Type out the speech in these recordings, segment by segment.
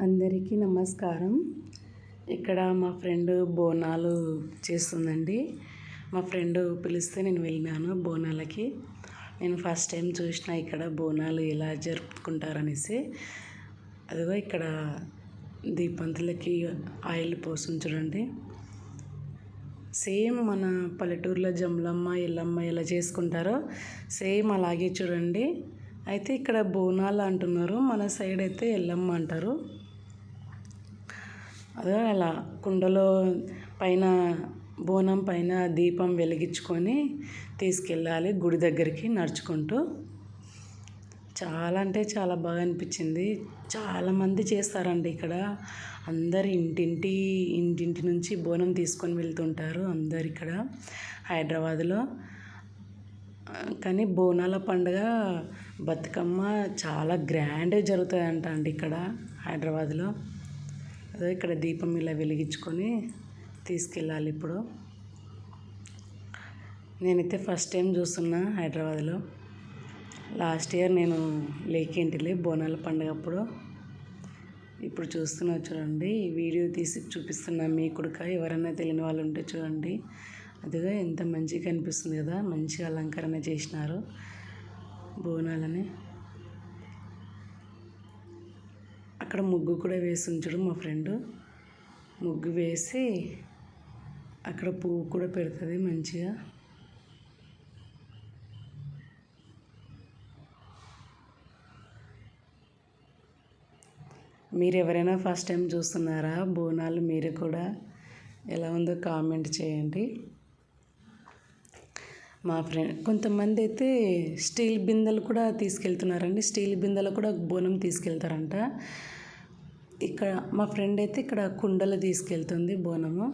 అందరికీ నమస్కారం. ఇక్కడ మా ఫ్రెండ్ బోనాలు చేస్తుందండి. మా ఫ్రెండ్ పిలిస్తే నేను వెళ్ళినాను బోనాలకి. నేను ఫస్ట్ టైం చూసిన ఇక్కడ బోనాలు ఎలా జరుపుకుంటారనేసి. అదిగో ఇక్కడ దీపంతులకి ఆయిల్ పోసం చూడండి. సేమ్ మన పల్లెటూరులో జమ్లమ్మ ఎల్లమ్మ ఎలా చేసుకుంటారో సేమ్ అలాగే చూడండి. అయితే ఇక్కడ బోనాలు అంటున్నారు. మన సైడ్ అయితే ఎల్లమ్మ అంటారు. అదే అలా కుండలో పైన బోనం పైన దీపం వెలిగించుకొని తీసుకెళ్ళాలి గుడి దగ్గరికి నడుచుకుంటూ. చాలా అంటే చాలా బాగా అనిపించింది. చాలామంది చేస్తారండి ఇక్కడ. అందరు ఇంటింటి ఇంటింటి నుంచి బోనం తీసుకొని వెళ్తుంటారు అందరు ఇక్కడ హైదరాబాద్లో. కానీ బోనాల పండుగ బతుకమ్మ చాలా గ్రాండ్గా జరుగుతుందంట అండి ఇక్కడ హైదరాబాద్లో. అదే ఇక్కడ దీపం ఇలా వెలిగించుకొని తీసుకెళ్ళాలి ఇప్పుడు. నేనైతే ఫస్ట్ టైం చూస్తున్నా హైదరాబాద్లో. లాస్ట్ ఇయర్ నేను లేకేంటిలే బోనాల పండుగ అప్పుడు. ఇప్పుడు చూస్తున్నా చూడండి ఈ వీడియో తీసి చూపిస్తున్నా మీ కొడుక ఎవరైనా తెలియని వాళ్ళు ఉంటే చూడండి. అదిగా ఎంత మంచిగా కనిపిస్తుంది కదా మంచిగా అలంకరణ చేసినారు బోనాలని. అక్కడ ముగ్గు కూడా వేసి ఉంచడు మా ఫ్రెండ్. ముగ్గు వేసి అక్కడ పువ్వు కూడా పెడుతుంది మంచిగా. మీరు ఎవరైనా ఫస్ట్ టైం చూస్తున్నారా? బోనాలు మీరు కూడా ఎలా ఉందో కామెంట్ చేయండి. మా ఫ్రెండ్ కొంతమంది అయితే స్టీల్ బిందెలు కూడా తీసుకెళ్తున్నారండి. స్టీల్ బిందెలు కూడా బోనం తీసుకెళ్తారంట. ఇక్కడ మా ఫ్రెండ్ అయితే ఇక్కడ కుండలు తీసుకెళ్తుంది బోనము.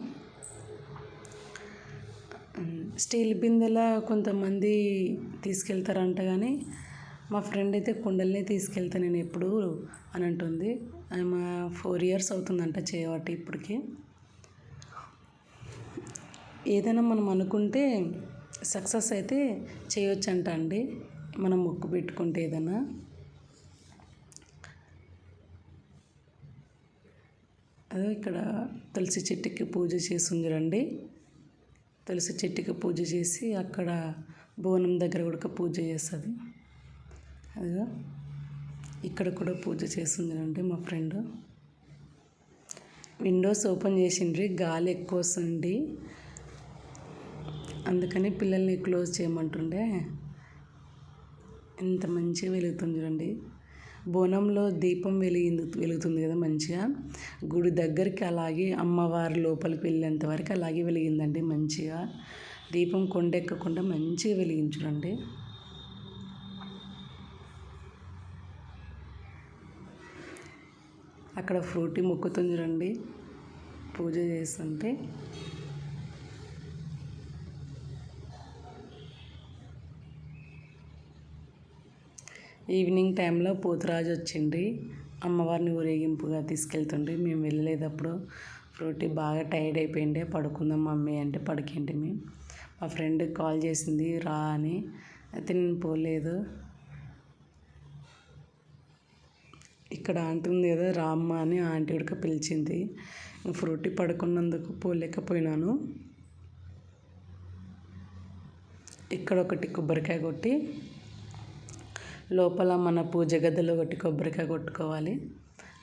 స్టీల్ బిందెల కొంతమంది తీసుకెళ్తారంట కానీ మా ఫ్రెండ్ అయితే కుండలనే తీసుకెళ్తా నేను ఎప్పుడు అని అంటుంది. ఆమె ఫోర్ ఇయర్స్ అవుతుందంట చేయబట్టి ఇప్పటికి. ఏదైనా మనం అనుకుంటే సక్సెస్ అయితే చేయొచ్చంట అండి. మనం మొక్కు పెట్టుకుంటే ఏదైనా. అదే ఇక్కడ తులసి చెట్టుకి పూజ చేసింది రండి తులసి చెట్టుకి పూజ చేసి అక్కడ బోనం దగ్గర కూడా పూజ చేస్తుంది. అదిగో ఇక్కడ కూడా పూజ చేస్తుంది మా ఫ్రెండ్. విండోస్ ఓపెన్ చేసిండ్రి గాలి ఎక్కువ వస్తుంది అందుకని పిల్లల్ని క్లోజ్ చేయమంటుండే. ఎంత మంచిగా వెలుగుతుంది చూడండి. బోనంలో దీపం వెలిగింది వెలుగుతుంది కదా మంచిగా. గుడి దగ్గరికి అలాగే అమ్మవారి లోపలికి వెళ్ళేంత వరకు అలాగే వెలిగిందండి మంచిగా. దీపం కొండెక్కకుండా మంచిగా వెలిగించడండి అక్కడ ఫ్రూటీ మొక్కుతుంది చూడండి. పూజ చేస్తుంటే. ఈవినింగ్ టైంలో పోతురాజు వచ్చిండ్రి అమ్మవారిని ఊరేగింపుగా తీసుకెళ్తుండ్రి మేము వెళ్ళలేదప్పుడు ఫ్రూటీ బాగా టైర్డ్ అయిపోయిండే. పడుకుందాం మమ్మీ అంటే పడుకేంటి మేము మా ఫ్రెండ్ కాల్ చేసింది రా అని. అయితే నేను పోలేదు. ఇక్కడ అంటుంది కదా రామ్మ అని ఆంటీ ఉడక పిలిచింది. ఫ్రూటీ పడుకున్నందుకు పోలేకపోయినాను. ఇక్కడ ఒకటి కొబ్బరికాయ కొట్టి లోపల మన పూజ గదిలో ఒకటి కొబ్బరికాయ కొట్టుకోవాలి.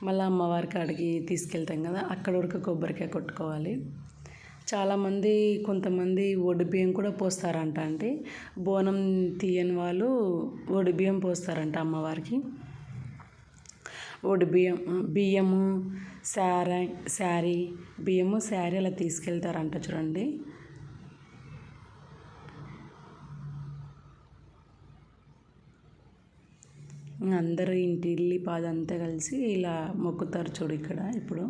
మళ్ళీ అమ్మవారికి అడిగి తీసుకెళ్తాం కదా అక్కడ ఉడక కొబ్బరికాయ కొట్టుకోవాలి. చాలామంది కొంతమంది బియ్యం కూడా పోస్తారంట అంటే బోనం తీయని వాళ్ళు బియ్యం పోస్తారంట అమ్మవారికి. బియ్యం బియ్యము శారీ శారీ బియ్యము శారీ అలా తీసుకెళ్తారంట చూడండి. అందరూ ఇంటి ఇల్లి పాదంతా కలిసి ఇలా మొక్కుతారు చూడు ఇక్కడ ఇప్పుడు.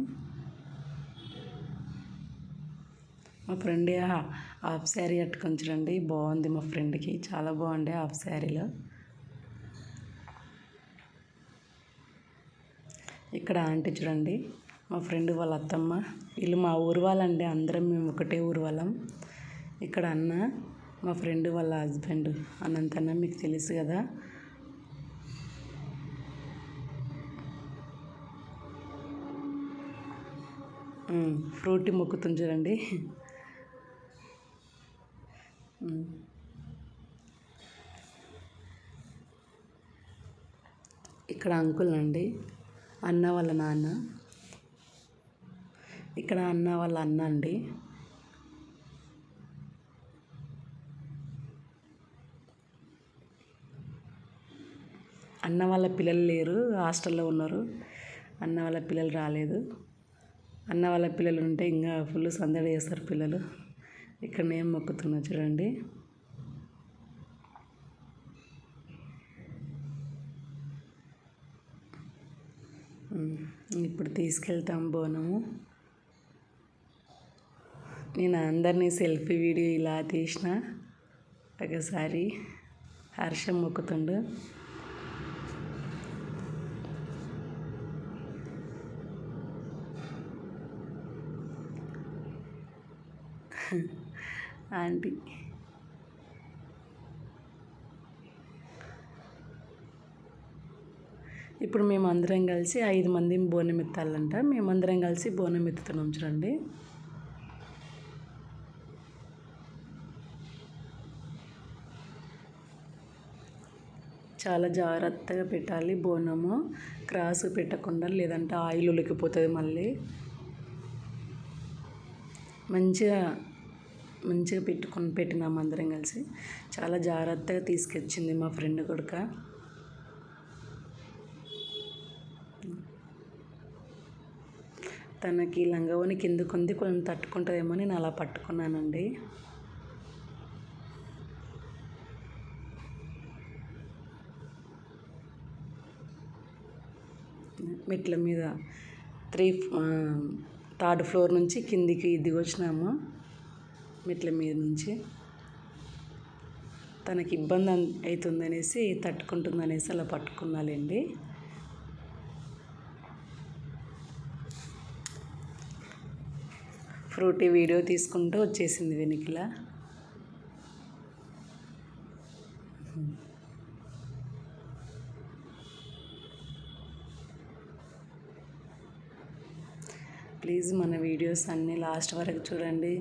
మా ఫ్రెండ్ హాఫ్ శారీ కట్టుకొని చూడండి. బాగుంది మా ఫ్రెండ్కి. చాలా బాగుండే హాఫ్ శారీలో. ఇక్కడ ఆంటీ చూడండి. మా ఫ్రెండ్ వాళ్ళ అత్తమ్మ. వీళ్ళు మా ఊరు వాళ్ళండి. అందరం మేము ఒకటే ఊరు వాళ్ళం. ఇక్కడ అన్న మా ఫ్రెండ్ వాళ్ళ హస్బెండ్ అనంతన్న మీకు తెలుసు కదా. ఫ్రూటీ మొక్కుతుంది చూడండి. ఇక్కడ అంకుల్ అండి అన్న వాళ్ళ నాన్న. ఇక్కడ అన్న వాళ్ళ అన్న అండి. అన్న వాళ్ళ పిల్లలు లేరు హాస్టల్లో ఉన్నారు. అన్న వాళ్ళ పిల్లలు రాలేదు. అన్న వాళ్ళ పిల్లలు ఉంటే ఇంకా ఫుల్ సందడి చేస్తారు పిల్లలు. ఇక్కడ నేను మొక్కుతున్నా చూడండి. ఇప్పుడు తీసుకెళ్తాం బోనము. నేను అందరినీ సెల్ఫీ వీడియో ఇలా తీసిన. ఒకసారి హర్షం మొక్కుతుండు. ఆంటీ. ఇప్పుడు మేము అందరం కలిసి ఐదు మంది బోనం ఎత్తాలంట మేమందరం కలిసి బోనం ఎత్తుతున్నాం చూడండి. చాలా జాగ్రత్తగా పెట్టాలి బోనము. క్రాస్ పెట్టకుండా లేదంటే ఆయిల్ ఉలికిపోతుంది మళ్ళీ. మంచిగా మంచిగా పెట్టుకొని పెట్టినాము అందరం కలిసి. చాలా జాగ్రత్తగా తీసుకొచ్చింది మా ఫ్రెండ్ కొడుక. తనకి లంగవని కిందకుంది కొంచెం తట్టుకుంటుందేమో నేను అలా పట్టుకున్నానండి. మెట్ల మీద త్రీ థర్డ్ ఫ్లోర్ నుంచి కిందికి దిగి వచ్చినాము మెట్ల మీద నుంచి తనకి ఇబ్బంది అవుతుందనేసి తట్టుకుంటుందనేసి అలా పట్టుకున్నాలండి. ఫ్రూటీ వీడియో తీసుకుంటూ వచ్చేసింది వెనుకల. ప్లీజ్ మన వీడియోస్ అన్నీ లాస్ట్ వరకు చూడండి.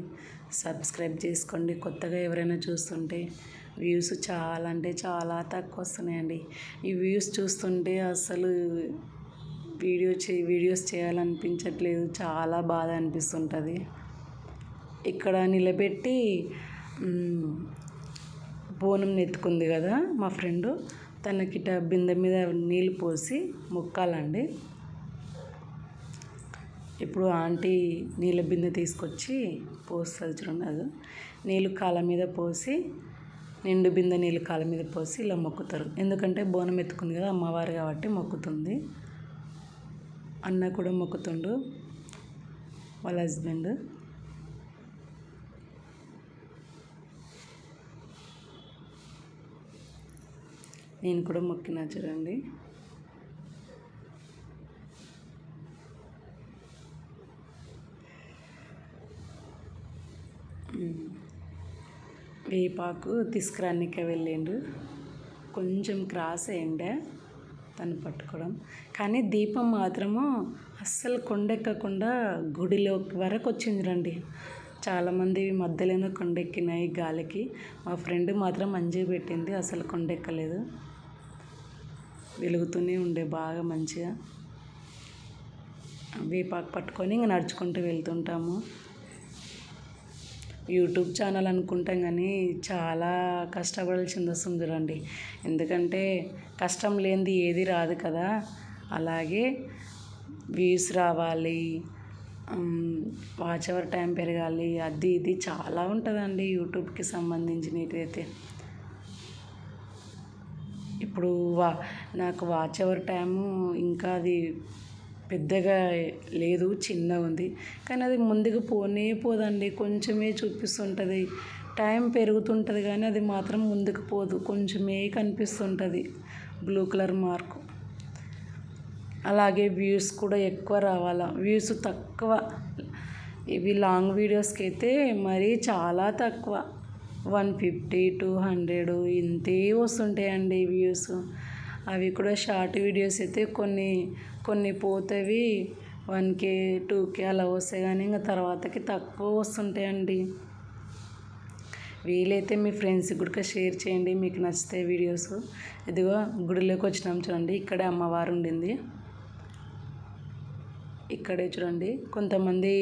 సబ్స్క్రైబ్ చేసుకోండి. కొత్తగా ఎవరైనా చూస్తుంటే వ్యూస్ చాలా అంటే చాలా తక్కువ వస్తున్నాయండి ఈ వ్యూస్ చూస్తుంటే అసలు వీడియో చే వీడియోస్ చేయాలనిపించట్లేదు. చాలా బాధ అనిపిస్తుంటుంది. ఇక్కడ నిలబెట్టి బోనం నెత్తుకుంది కదా మా ఫ్రెండు. తనకిట బిందె మీద నీళ్ళు పోసి మొక్కాలండి. ఇప్పుడు ఆంటీ నీళ్ళ బిందె తీసుకొచ్చి పోస్తుంది చూడండి అది. నీళ్ళు కాళ్ళ మీద పోసి నిండు బిందె నీళ్ళు కాళ్ళ మీద పోసి ఇలా మొక్కుతారు. ఎందుకంటే బోనం ఎత్తుకుంది కదా అమ్మవారు కాబట్టి మొక్కుతుంది. అన్న కూడా మొక్కుతుండు వాళ్ళ హస్బెండ్. నేను కూడా మొక్కినా చూడండి. వేపాకు తీసుకురానికే వెళ్ళిండు. కొంచెం క్రాస్ అయిండే తను పట్టుకోవడం. కానీ దీపం మాత్రము అస్సలు కొండెక్కకుండా గుడిలో వరకు వచ్చింది రండి చాలామంది మధ్యలోనే కొండెక్కినాయి గాలికి. మా ఫ్రెండ్ మాత్రం మంచిగా పెట్టింది అసలు కొండెక్కలేదు. వెలుగుతూనే ఉండే బాగా మంచిగా. వేపాకు పట్టుకొని ఇంక నడుచుకుంటూ వెళ్తుంటాము. యూట్యూబ్ ఛానల్ అనుకుంటాం కానీ చాలా కష్టపడాల్సింది వస్తుంది చూడండి. ఎందుకంటే కష్టం లేనిది ఏది రాదు కదా. అలాగే వ్యూస్ రావాలి వాచ్ అవర్ టైం పెరగాలి అది ఇది చాలా ఉంటుందండి యూట్యూబ్కి సంబంధించినటైతే ఇప్పుడు వా నాకు వాచ్ అవర్ టైము ఇంకా అది పెద్దగా లేదు చిన్నగా ఉంది. కానీ అది ముందుకు పోనే పోదండి. కొంచెమే చూపిస్తుంటుంది. టైం పెరుగుతుంటుంది కానీ అది మాత్రం ముందుకు పోదు. కొంచెమే కనిపిస్తుంటుంది. Blue colour mark. అలాగే వ్యూస్ కూడా ఎక్కువ రావాలా. వ్యూస్ తక్కువ. ఇవి లాంగ్ వీడియోస్కి అయితే మరీ చాలా తక్కువ. వన్ ఫిఫ్టీ టూ హండ్రెడ్ ఇంతే వస్తుంటాయండి వ్యూస్. అవి కూడా షార్ట్ వీడియోస్ అయితే కొన్ని కొన్ని పోతవి. వన్ కే టూ కే అలా వస్తాయి కానీ ఇంకా తర్వాతకి తక్కువ వస్తుంటాయండి. వీలైతే మీ ఫ్రెండ్స్కి కూడా షేర్ చేయండి మీకు నచ్చితే వీడియోస్. ఇదిగో గుడిలోకి వచ్చినాం చూడండి ఇక్కడే అమ్మవారు ఉండింది. ఇక్కడే చూడండి కొంతమంది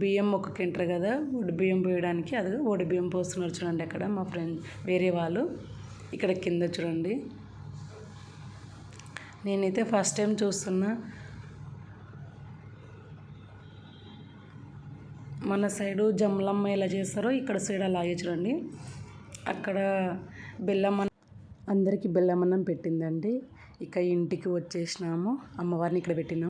బియ్యం మొక్కకింటారు కదా ఒడి బియ్యం పోయడానికి అది ఒడి బియ్యం పోస్తున్నారు చూడండి అక్కడ మా ఫ్రెండ్ వేరే వాళ్ళు. ఇక్కడ కింద చూడండి. నేనైతే ఫస్ట్ టైం చూస్తున్నా. మన సైడు జమలమ్మ ఎలా చేస్తారో ఇక్కడ సైడ్ అలాగే చూడండి అక్కడ బెల్లం అందరికీ బెల్లమన్నం పెట్టిందండి. ఇక ఇంటికి వచ్చేసినాము. అమ్మవారిని ఇక్కడ పెట్టినాం.